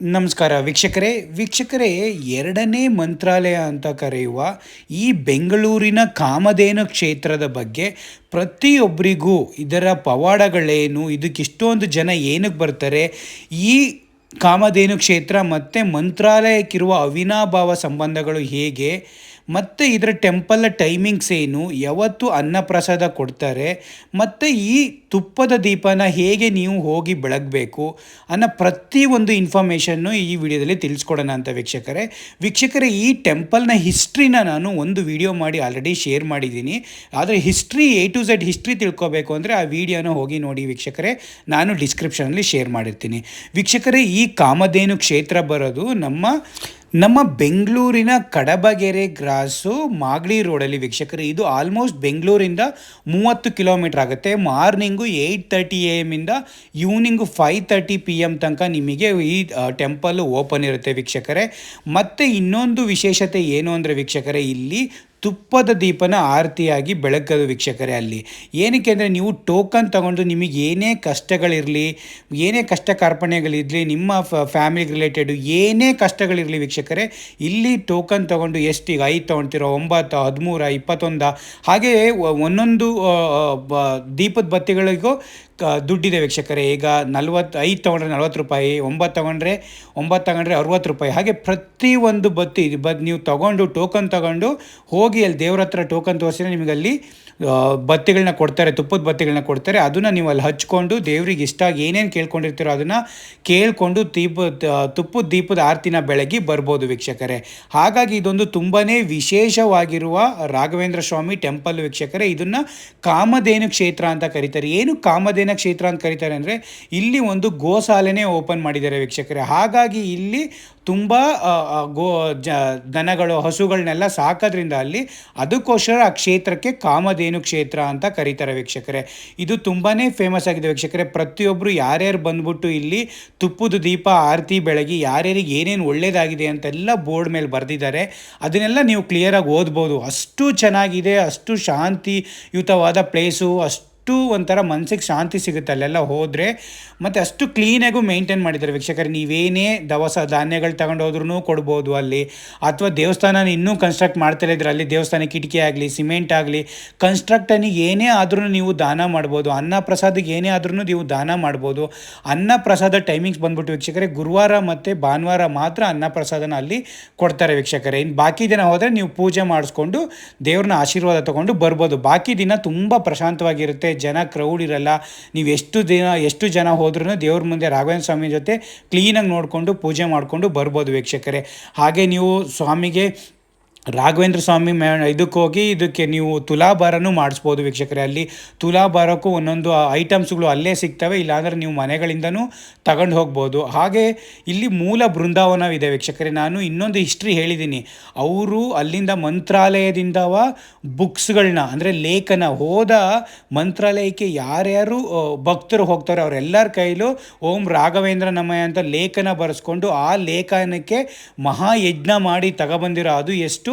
ನಮಸ್ಕಾರ ವೀಕ್ಷಕರೇ ವೀಕ್ಷಕರೇ, ಎರಡನೇ ಮಂತ್ರಾಲಯ ಅಂತ ಕರೆಯುವ ಈ ಬೆಂಗಳೂರಿನ ಕಾಮಧೇನು ಕ್ಷೇತ್ರದ ಬಗ್ಗೆ ಪ್ರತಿಯೊಬ್ಬರಿಗೂ ಇದರ ಪವಾಡಗಳೇನು, ಇದಕ್ಕೆ ಇಷ್ಟೊಂದು ಜನ ಏನಕ್ಕೆ ಬರ್ತಾರೆ, ಈ ಕಾಮಧೇನು ಕ್ಷೇತ್ರ ಮತ್ತು ಮಂತ್ರಾಲಯಕ್ಕಿರುವ ಅವಿನಾಭಾವ ಸಂಬಂಧಗಳು ಹೇಗೆ ಮತ್ತು ಇದರ ಟೆಂಪಲ್ನ ಟೈಮಿಂಗ್ಸ್ ಏನು? ಯಾವತ್ತು ಅನ್ನಪ್ರಸಾದ ಕೊಡ್ತಾರೆ? ಮತ್ತು ಈ ತುಪ್ಪದ ದೀಪನ ಹೇಗೆ ನೀವು ಹೋಗಿ ಬೆಳಗಬೇಕು? ಅನ್ನೋ ಪ್ರತಿಯೊಂದು ಇನ್ಫಾರ್ಮೇಷನ್ನು ಈ ವಿಡಿಯೋದಲ್ಲಿ ತಿಳಿಸ್ಕೊಡೋಣ ಅಂತ ವೀಕ್ಷಕರೇ. ವೀಕ್ಷಕರೇ, ಈ ಟೆಂಪಲ್ನ ಹಿಸ್ಟ್ರಿನ ನಾನು ಒಂದು ವಿಡಿಯೋ ಮಾಡಿ ಆಲ್ರೆಡಿ ಶೇರ್ ಮಾಡಿದ್ದೀನಿ. ಆದರೆ history A to Z history ತಿಳ್ಕೊಬೇಕು ಅಂದರೆ ಆ ವಿಡಿಯೋನ ಹೋಗಿ ನೋಡಿ ವೀಕ್ಷಕರೇ. ನಾನು ಡಿಸ್ಕ್ರಿಪ್ಷನಲ್ಲಿ ಶೇರ್ ಮಾಡಿರ್ತೀನಿ. ವೀಕ್ಷಕರೇ, ಈ ಕಾಮಧೇನು ಕ್ಷೇತ್ರ ಬರೋದು ನಮ್ಮ ನಮ್ಮ ಬೆಂಗಳೂರಿನ ಕಡಬಗೆರೆ ಗ್ರಾಸು ಮಾಗಡಿ ರೋಡಲ್ಲಿ ವೀಕ್ಷಕರು, ಇದು ಆಲ್ಮೋಸ್ಟ್ ಬೆಂಗಳೂರಿಂದ ಮೂವತ್ತು ಕಿಲೋಮೀಟ್ರ್ ಆಗುತ್ತೆ. Morning eight thirty A ಎಮ್ಮಿಂದ evening five thirty P M ತನಕ ನಿಮಗೆ ಈ ಟೆಂಪಲ್ ಓಪನ್ ಇರುತ್ತೆ ವೀಕ್ಷಕರೇ. ಮತ್ತು ಇನ್ನೊಂದು ವಿಶೇಷತೆ ಏನು ಅಂದರೆ ವೀಕ್ಷಕರೇ, ಇಲ್ಲಿ ತುಪ್ಪದ ದೀಪನ ಆರತಿಯಾಗಿ ಬೆಳಗೋದು ವೀಕ್ಷಕರೇ ಅಲ್ಲಿ. ಏನಕ್ಕೆ ಅಂದರೆ ನೀವು ಟೋಕನ್ ತಗೊಂಡು ನಿಮಗೆ ಏನೇ ಕಷ್ಟಗಳಿರಲಿ, ಏನೇ ಕಷ್ಟ ಕಾರ್ಪಣೆಗಳಿರಲಿ ನಿಮ್ಮ ಫ್ಯಾಮಿಲಿ ರಿಲೇಟೆಡು ಏನೇ ಕಷ್ಟಗಳಿರಲಿ ವೀಕ್ಷಕರೇ, ಇಲ್ಲಿ ಟೋಕನ್ ತಗೊಂಡು ಎಷ್ಟು ಈಗ ಐದು ತೊಗೊಳ್ತಿರೋ, ಒಂಬತ್ತು, ಹದಿಮೂರ, ಇಪ್ಪತ್ತೊಂದು, ಹಾಗೆಯೇ ಒಂದೊಂದು ದೀಪದ ಬತ್ತಿಗಳಿಗೂ ದುಡ್ಡಿದೆ ವೀಕ್ಷಕರೇ. ಈಗ ನಲ್ವತ್ತು, ಐದು ತೊಗೊಂಡ್ರೆ ನಲ್ವತ್ತು ರೂಪಾಯಿ, ಒಂಬತ್ತು ತೊಗೊಂಡ್ರೆ ಒಂಬತ್ತು ತಗೊಂಡ್ರೆ ಅರುವತ್ತು ರೂಪಾಯಿ. ಹಾಗೆ ಪ್ರತಿಯೊಂದು ಬತ್ತಿ, ಬದ್ ನೀವು ತೊಗೊಂಡು ಟೋಕನ್ ತೊಗೊಂಡು ಹೋಗಿ ಅಲ್ಲಿ ದೇವ್ರ ಹತ್ರ ಟೋಕನ್ ತೋರಿಸಿದ್ರೆ ನಿಮಗೆ ಅಲ್ಲಿ ಬತ್ತಿಗಳನ್ನ ಕೊಡ್ತಾರೆ, ತುಪ್ಪದ ಬತ್ತಿಗಳನ್ನ ಕೊಡ್ತಾರೆ, ಅದನ್ನು ನೀವು ಅಲ್ಲಿ ಹಚ್ಕೊಂಡು ದೇವ್ರಿಗೆ ಇಷ್ಟ ಏನೇನು ಕೇಳ್ಕೊಂಡಿರ್ತೀರೋ ಅದನ್ನು ಕೇಳಿಕೊಂಡು ದೀಪ ತುಪ್ಪದ ದೀಪದ ಆರತಿನ ಬೆಳಗಿ ಬರ್ಬೋದು ವೀಕ್ಷಕರೇ. ಹಾಗಾಗಿ ಇದೊಂದು ತುಂಬಾ ವಿಶೇಷವಾಗಿರುವ ರಾಘವೇಂದ್ರ ಸ್ವಾಮಿ ಟೆಂಪಲ್ ವೀಕ್ಷಕರೇ, ಇದನ್ನು ಕಾಮಧೇನು ಕ್ಷೇತ್ರ ಅಂತ ಕರೀತಾರೆ. ಏನು ಕಾಮಧೇನ ಕ್ಷೇತ್ರ ಅಂತ ಕರೀತಾರೆ ಅಂದರೆ ಇಲ್ಲಿ ಒಂದು ಗೋಶಾಲೆನೇ ಓಪನ್ ಮಾಡಿದ್ದಾರೆ ವೀಕ್ಷಕರೇ. ಹಾಗಾಗಿ ಇಲ್ಲಿ ತುಂಬ ಗೋ, ಜ, ದನಗಳು ಹಸುಗಳನ್ನೆಲ್ಲ ಸಾಕೋದ್ರಿಂದ ಅಲ್ಲಿ ಅದಕ್ಕೋಸ್ಕರ ಆ ಕ್ಷೇತ್ರಕ್ಕೆ ಕಾಮಧೇನು ಕ್ಷೇತ್ರ ಅಂತ ಕರೀತಾರೆ ವೀಕ್ಷಕರೇ. ಇದು ತುಂಬಾ ಫೇಮಸ್ ಆಗಿದೆ ವೀಕ್ಷಕರೇ. ಪ್ರತಿಯೊಬ್ಬರು ಯಾರ್ಯಾರು ಬಂದ್ಬಿಟ್ಟು ಇಲ್ಲಿ ತುಪ್ಪದ ದೀಪ, ಆರತಿ, ಬೆಳಗಿ ಯಾರ್ಯಾರಿಗೆ ಏನೇನು ಒಳ್ಳೆಯದಾಗಿದೆ ಅಂತೆಲ್ಲ ಬೋರ್ಡ್ ಮೇಲೆ ಬರೆದಿದ್ದಾರೆ. ಅದನ್ನೆಲ್ಲ ನೀವು ಕ್ಲಿಯರಾಗಿ ಓದ್ಬೋದು. ಅಷ್ಟು ಚೆನ್ನಾಗಿದೆ, ಅಷ್ಟು ಶಾಂತಿಯುತವಾದ ಪ್ಲೇಸು ಅಷ್ಟು ಅಷ್ಟು ಒಂಥರ ಮನಸ್ಸಿಗೆ ಶಾಂತಿ ಸಿಗುತ್ತೆ ಅಲ್ಲೆಲ್ಲ ಹೋದರೆ. ಮತ್ತು ಅಷ್ಟು ಕ್ಲೀನಾಗೂ ಮೇಂಟೈನ್ ಮಾಡಿದ್ದಾರೆ ವೀಕ್ಷಕರು. ನೀವೇನೇ ದವಸ ಧಾನ್ಯಗಳು ತಗೊಂಡು ಹೋದ್ರೂ ಕೊಡ್ಬೋದು ಅಲ್ಲಿ. ಅಥವಾ ದೇವಸ್ಥಾನ ಇನ್ನೂ ಕನ್ಸ್ಟ್ರಕ್ಟ್ ಮಾಡ್ತಾ ಇದ್ರೆ ಅಲ್ಲಿ ದೇವಸ್ಥಾನ ಕಿಟಕಿ ಆಗಲಿ ಸಿಮೆಂಟ್ ಆಗಲಿ ಕನ್ಸ್ಟ್ರಕ್ಟನಿಗೆ ಏನೇ ಆದ್ರೂ ನೀವು ದಾನ ಮಾಡ್ಬೋದು. ಅನ್ನ ಪ್ರಸಾದಕ್ಕೆ ಏನೇ ಆದ್ರೂ ನೀವು ದಾನ ಮಾಡ್ಬೋದು. ಅನ್ನ ಪ್ರಸಾದ ಟೈಮಿಂಗ್ಸ್ ಬಂದ್ಬಿಟ್ಟು ವೀಕ್ಷಕರೇ, ಗುರುವಾರ ಮತ್ತು ಭಾನುವಾರ ಮಾತ್ರ ಅನ್ನ ಪ್ರಸಾದನ ಅಲ್ಲಿ ಕೊಡ್ತಾರೆ ವೀಕ್ಷಕರೇ. ಇನ್ನು ಬಾಕಿ ದಿನ ಹೋದರೆ ನೀವು ಪೂಜೆ ಮಾಡಿಸ್ಕೊಂಡು ದೇವ್ರನ್ನ ಆಶೀರ್ವಾದ ತೊಗೊಂಡು ಬರ್ಬೋದು. ಬಾಕಿ ದಿನ ತುಂಬ ಪ್ರಶಾಂತವಾಗಿರುತ್ತೆ. ಜನ ಕ್ರೌಡ್ ಇರಲ್ಲ. ನೀವು ಎಷ್ಟು ದಿನ, ಎಷ್ಟು ಜನ ಹೋದ್ರೂ ದೇವ್ರ ಮುಂದೆ ರಾಘವೇಂದ್ರ ಸ್ವಾಮಿ ಜೊತೆ ಕ್ಲೀನಾಗಿ ನೋಡಿಕೊಂಡು ಪೂಜೆ ಮಾಡಿಕೊಂಡು ಬರ್ಬೋದು ವೀಕ್ಷಕರೇ. ಹಾಗೆ ನೀವು ಸ್ವಾಮಿಗೆ ರಾಘವೇಂದ್ರ ಸ್ವಾಮಿ ಮೇ ಇದಕ್ಕೆ ಹೋಗಿ ಇದಕ್ಕೆ ನೀವು ತುಲಾಭಾರನೂ ಮಾಡಿಸ್ಬೋದು ವೀಕ್ಷಕರೇ. ಅಲ್ಲಿ ತುಲಾಭಾರಕ್ಕೂ ಒಂದೊಂದು ಐಟಮ್ಸ್ಗಳು ಅಲ್ಲೇ ಸಿಗ್ತವೆ, ಇಲ್ಲಾಂದರೆ ನೀವು ಮನೆಗಳಿಂದನೂ ತಗೊಂಡು ಹೋಗ್ಬೋದು. ಹಾಗೆ ಇಲ್ಲಿ ಮೂಲ ಬೃಂದಾವನವಿದೆ ವೀಕ್ಷಕರೇ. ನಾನು ಇನ್ನೊಂದು ಹಿಸ್ಟ್ರಿ ಹೇಳಿದ್ದೀನಿ. ಅವರು ಅಲ್ಲಿಂದ ಮಂತ್ರಾಲಯದಿಂದ ಬುಕ್ಸ್ಗಳನ್ನ, ಅಂದರೆ ಲೇಖನ ಹೋದ ಮಂತ್ರಾಲಯಕ್ಕೆ ಯಾರ್ಯಾರು ಭಕ್ತರು ಹೋಗ್ತಾರೆ, ಅವರೆಲ್ಲರ ಕೈಲೂ ಓಂ ರಾಘವೇಂದ್ರ ನಮಯ ಅಂತ ಲೇಖನ ಬರೆಸ್ಕೊಂಡು ಆ ಲೇಖನಕ್ಕೆ ಮಹಾಯಜ್ಞ ಮಾಡಿ ತಗೊಬಂದಿರೋ ಅದು ಎಷ್ಟು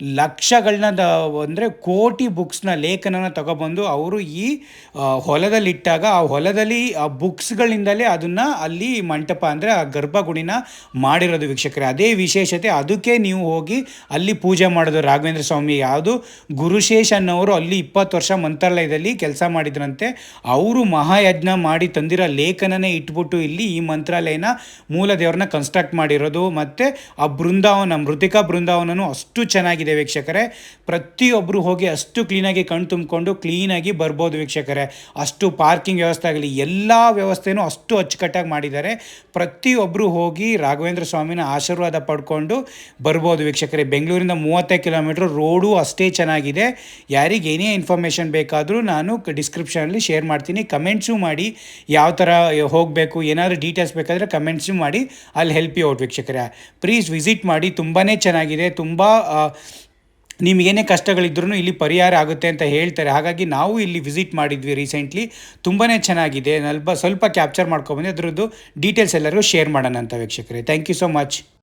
ಲಕ್ಷಗಳನ್ನ ಅಂದರೆ ಕೋಟಿ ಬುಕ್ಸ್ನ ಲೇಖನನ ತಗೊಬಂದು ಅವರು ಈ ಹೊಲದಲ್ಲಿಟ್ಟಾಗ ಆ ಹೊಲದಲ್ಲಿ ಆ ಬುಕ್ಸ್ಗಳಿಂದಲೇ ಅದನ್ನು ಅಲ್ಲಿ ಮಂಟಪ ಅಂದರೆ ಆ ಗರ್ಭಗುಡಿನ ಮಾಡಿರೋದು ವೀಕ್ಷಕರೇ. ಅದೇ ವಿಶೇಷತೆ ಅದಕ್ಕೆ ನೀವು ಹೋಗಿ ಅಲ್ಲಿ ಪೂಜೆ ಮಾಡೋದು ರಾಘವೇಂದ್ರ ಸ್ವಾಮಿ ಯಾವುದು ಗುರುಶೇಷ ಅನ್ನೋರು ಅಲ್ಲಿ ಇಪ್ಪತ್ತು ವರ್ಷ ಮಂತ್ರಾಲಯದಲ್ಲಿ ಕೆಲಸ ಮಾಡಿದ್ರಂತೆ. ಅವರು ಮಹಾಯಜ್ಞ ಮಾಡಿ ತಂದಿರೋ ಲೇಖನನೇ ಇಟ್ಬಿಟ್ಟು ಇಲ್ಲಿ ಈ ಮಂತ್ರಾಲಯನ ಮೂಲ ದೇವ್ರನ್ನ ಕನ್ಸ್ಟ್ರಕ್ಟ್ ಮಾಡಿರೋದು. ಮತ್ತು ಆ ಬೃಂದಾವನ, ಮೃತಿಕಾ ಬೃಂದಾವನನು ಅಷ್ಟು ಚೆನ್ನಾಗಿದೆ. ಆಗಿದೆ ವೀಕ್ಷಕರೇ. ಪ್ರತಿಯೊಬ್ಬರು ಹೋಗಿ ಅಷ್ಟು ಕ್ಲೀನಾಗಿ ಕಣ್ಣು ತುಂಬಿಕೊಂಡು ಕ್ಲೀನಾಗಿ ಬರ್ಬೋದು ವೀಕ್ಷಕರೇ. ಅಷ್ಟು ಪಾರ್ಕಿಂಗ್ ವ್ಯವಸ್ಥೆ ಆಗಲಿ, ಎಲ್ಲ ವ್ಯವಸ್ಥೆನೂ ಅಷ್ಟು ಅಚ್ಚುಕಟ್ಟಾಗಿ ಮಾಡಿದ್ದಾರೆ. ಪ್ರತಿಯೊಬ್ಬರು ಹೋಗಿ ರಾಘವೇಂದ್ರ ಸ್ವಾಮಿನ ಆಶೀರ್ವಾದ ಪಡ್ಕೊಂಡು ಬರ್ಬೋದು ವೀಕ್ಷಕರೇ. ಬೆಂಗಳೂರಿಂದ ಮೂವತ್ತೈದು ಕಿಲೋಮೀಟ್ರ್ ರೋಡು ಅಷ್ಟೇ ಚೆನ್ನಾಗಿದೆ. ಯಾರಿಗೆ ಏನೇ ಇನ್ಫಾರ್ಮೇಷನ್ ಬೇಕಾದರೂ ನಾನು ಡಿಸ್ಕ್ರಿಪ್ಷನಲ್ಲಿ ಶೇರ್ ಮಾಡ್ತೀನಿ. ಕಮೆಂಟ್ಸು ಮಾಡಿ ಯಾವ ಥರ ಹೋಗಬೇಕು, ಏನಾದರೂ ಡೀಟೇಲ್ಸ್ ಬೇಕಾದರೆ ಕಮೆಂಟ್ಸು ಮಾಡಿ ಅಲ್ಲಿ ಹೆಲ್ಪ್ ಯು ಔಟ್ ವೀಕ್ಷಕರೇ. ಪ್ಲೀಸ್ ವಿಸಿಟ್ ಮಾಡಿ ತುಂಬಾ ಚೆನ್ನಾಗಿದೆ. ತುಂಬ ನಿಮಗೇನೇ ಕಷ್ಟಗಳಿದ್ರೂ ಇಲ್ಲಿ ಪರಿಹಾರ ಆಗುತ್ತೆ ಅಂತ ಹೇಳ್ತಾರೆ. ಹಾಗಾಗಿ ನಾವು ಇಲ್ಲಿ ವಿಸಿಟ್ ಮಾಡಿದ್ವಿ ರೀಸೆಂಟ್ಲಿ ತುಂಬಾ ಚೆನ್ನಾಗಿದೆ. ಸ್ವಲ್ಪ ಸ್ವಲ್ಪ ಕ್ಯಾಪ್ಚರ್ ಮಾಡ್ಕೊಬಂದು, ಅದರದ್ದು ಡೀಟೇಲ್ಸ್ ಎಲ್ಲರಿಗೂ ಶೇರ್ ಮಾಡೋಣ ಅಂತ ವೀಕ್ಷಕರೇ. Thank you so much